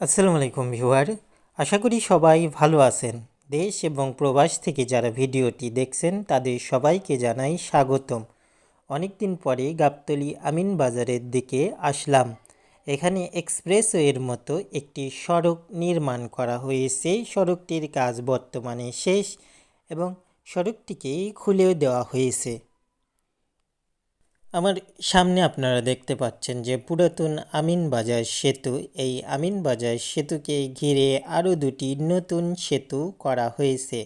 আসসালামু আলাইকুম ভিউয়ার। আশা করি সবাই ভালো আছেন। দেশ এবং প্রবাস থেকে যারা ভিডিওটি দেখছেন, তাদের সবাইকে জানাই স্বাগতম। অনেকদিন পরে গাবতলি আমিন বাজারের দিকে আসলাম। এখানে এক্সপ্রেসওয়ের মতো একটি সড়ক নির্মাণ করা হয়েছে। সড়কটির কাজ বর্তমানে শেষ এবং সড়কটিকে খুলেও দেওয়া হয়েছে। আমার সামনে আপনারা দেখতে পাচ্ছেন যে পুরাতন আমিনবাজার সেতু। এই আমিনবাজার সেতুকে ঘিরে আরও দুটি নতুন সেতু করা হয়েছে।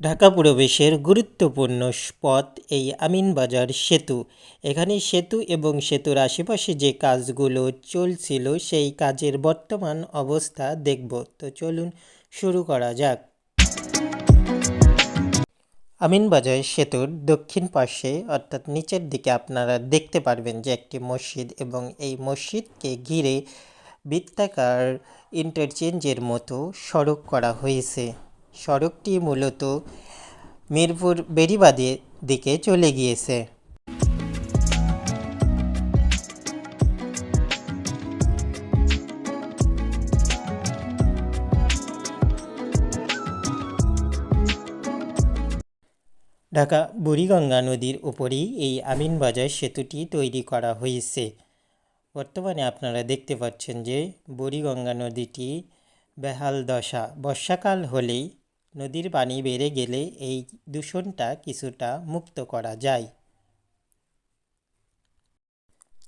ঢাকা প্রবেশের গুরুত্বপূর্ণ পথ এই আমিনবাজার সেতু। এখানে সেতু এবং সেতুর আশেপাশে যে কাজগুলো চলছিল, সেই কাজের বর্তমান অবস্থা দেখব। তো চলুন শুরু করা যাক। আমিনবাজার সেতুর দক্ষিণ পাশে, অর্থাৎ নিচের দিকে আপনারা দেখতে পারবেন যে একটি মসজিদ এবং এই মসজিদকে ঘিরে বৃত্তাকার ইন্টারচেঞ্জের মতো সড়ক করা হয়েছে। সড়কটি মূলত মিরপুর বেড়িবাদের দিকে চলে গিয়েছে। ঢাকা বুড়িগঙ্গা নদীর উপরেই এই আমিনবাজার সেতুটি তৈরি করা হয়েছে। বর্তমানে আপনারা দেখতে পাচ্ছেন যে বুড়িগঙ্গা নদীটি বেহাল দশা। বর্ষাকাল হলেই নদীর পানি বেড়ে গেলে এই দূষণটা কিছুটা মুক্ত করা যায়।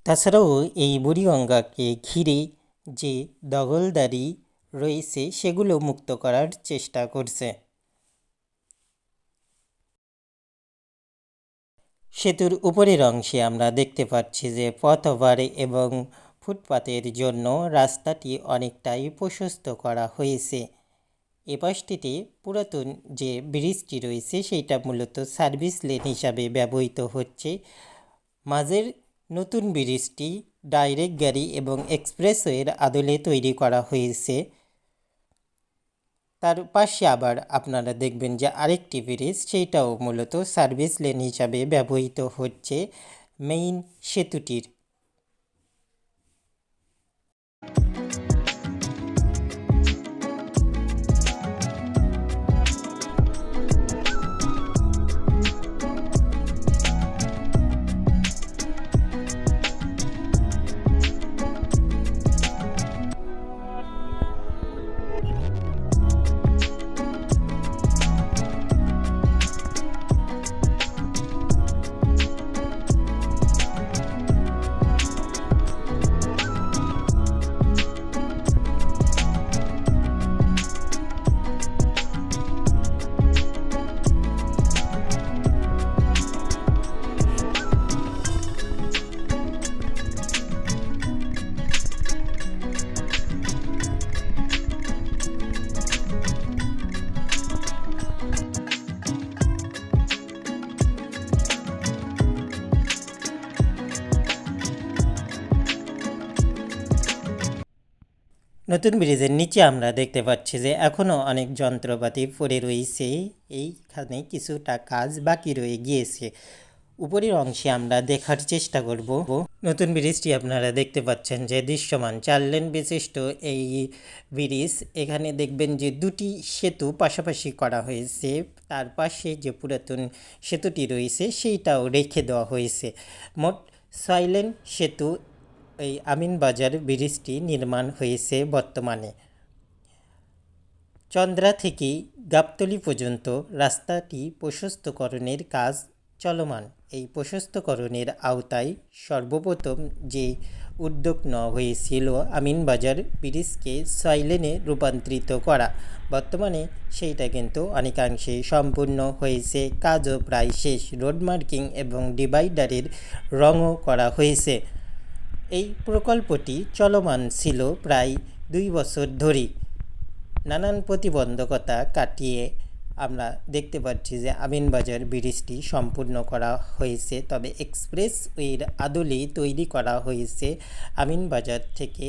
তাছাড়াও এই বুড়িগঙ্গাকে ঘিরে যে দখলদারি রয়েছে, সেগুলো মুক্ত করার চেষ্টা করছে। সেতুর উপরের অংশে আমরা দেখতে পাচ্ছি যে পথ এবং ফুটপাতের জন্য রাস্তাটি অনেকটাই প্রশস্ত করা হয়েছে। এ পাশটিতে পুরাতন যে ব্রিজটি রয়েছে, সেইটা মূলত সার্ভিস লেন হিসাবে ব্যবহৃত হচ্ছে। মাঝের নতুন ব্রিজটি ডাইরেক্ট গাড়ি এবং এক্সপ্রেসওয়ের আদলে তৈরি করা হয়েছে। তার পাশে আবার আপনারা দেখবেন যে আরেকটি ব্রিজ, সেইটাও মূলত সার্ভিস লেন হিসাবে ব্যবহৃত হচ্ছে মেইন সেতুটির নতুন ব্রিজের নিচে আমরা দেখতে পাচ্ছি যে এখনও অনেক যন্ত্রপাতি পড়ে রয়েছে। এইখানে কিছুটা কাজ বাকি রয়ে গিয়েছে। উপরের অংশে আমরা দেখার চেষ্টা করব। নতুন ব্রিজটি আপনারা দেখতে পাচ্ছেন যে দৃশ্যমান চার লেন বিশিষ্ট এই ব্রিজ। এখানে দেখবেন যে দুটি সেতু পাশাপাশি করা হয়েছে। তার পাশে যে পুরাতন সেতুটি রয়েছে, সেইটাও রেখে দেওয়া হয়েছে। মোট ছয় লেন সেতু এই আমিনবাজার ব্রিজটি নির্মাণ হয়েছে বর্তমানে। চন্দ্রা থেকে গাবতলি পর্যন্ত রাস্তাটি প্রশস্তকরণের কাজ চলমান। এই প্রশস্তকরণের আওতায় সর্বপ্রথম যে উদ্যোগ নেওয়া হয়েছিল আমিনবাজার ব্রিজকে সাইলেনে রূপান্তরিত করা। বর্তমানে সেইটা কিন্তু অনেকাংশে সম্পূর্ণ হয়েছে। কাজও প্রায় শেষ। রোড মার্কিং এবং ডিভাইডারের রঙও করা হয়েছে। এই প্রকল্পটি চলমান ছিল প্রায় দুই বছর ধরেই। নানান প্রতিবন্ধকতা কাটিয়ে আমরা দেখতে পাচ্ছি যে আমিনবাজার ব্রিজটি সম্পূর্ণ করা হয়েছে, তবে এক্সপ্রেসওয়ের আদলে তৈরি করা হয়েছে আমিনবাজার থেকে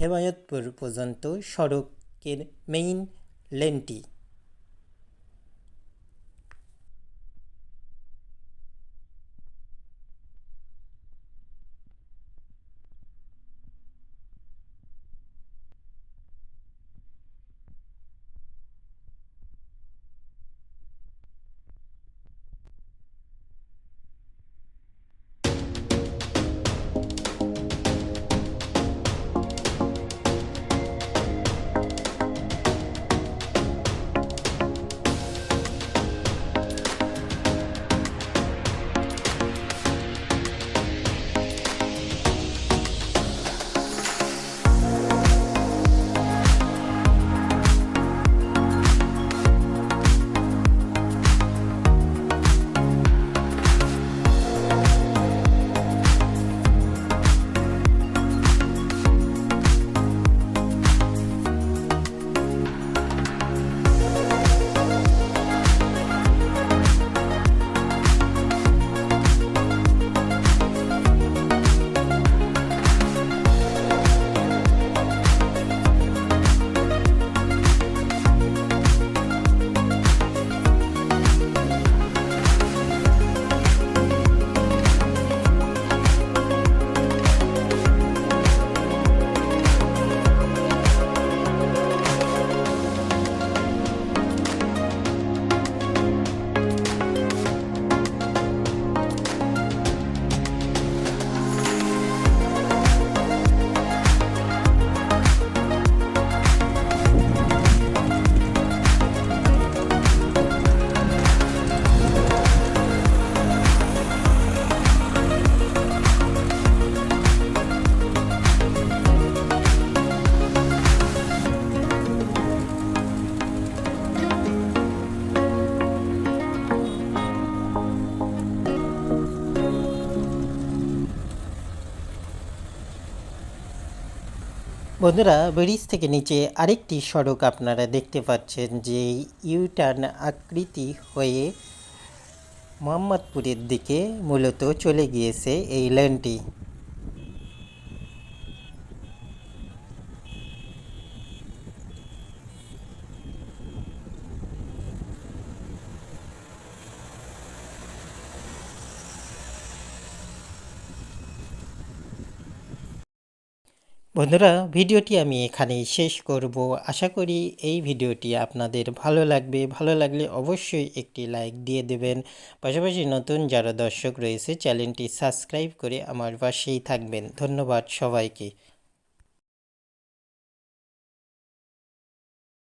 হেমায়তপুর পর্যন্ত সড়কের মেইন লেনটি। বন্ধুরা, ব্রিজ থেকে নিচে আরেকটি সড়ক আপনারা দেখতে পাচ্ছেন যে ইউটার্ন আকৃতি হয়ে মোহাম্মদপুরের দিকে মূলত চলে গিয়েছে এই লেনটি বন্ধুরা, ভিডিওটি আমি এখানেই শেষ করব। আশা করি এই ভিডিওটি আপনাদের ভালো লাগবে। ভালো লাগলে অবশ্যই একটি লাইক দিয়ে দেবেন। পাশাপাশি নতুন যারা দর্শক রয়েছে, চ্যানেলটি সাবস্ক্রাইব করে আমার পাশেই থাকবেন। ধন্যবাদ সবাইকে।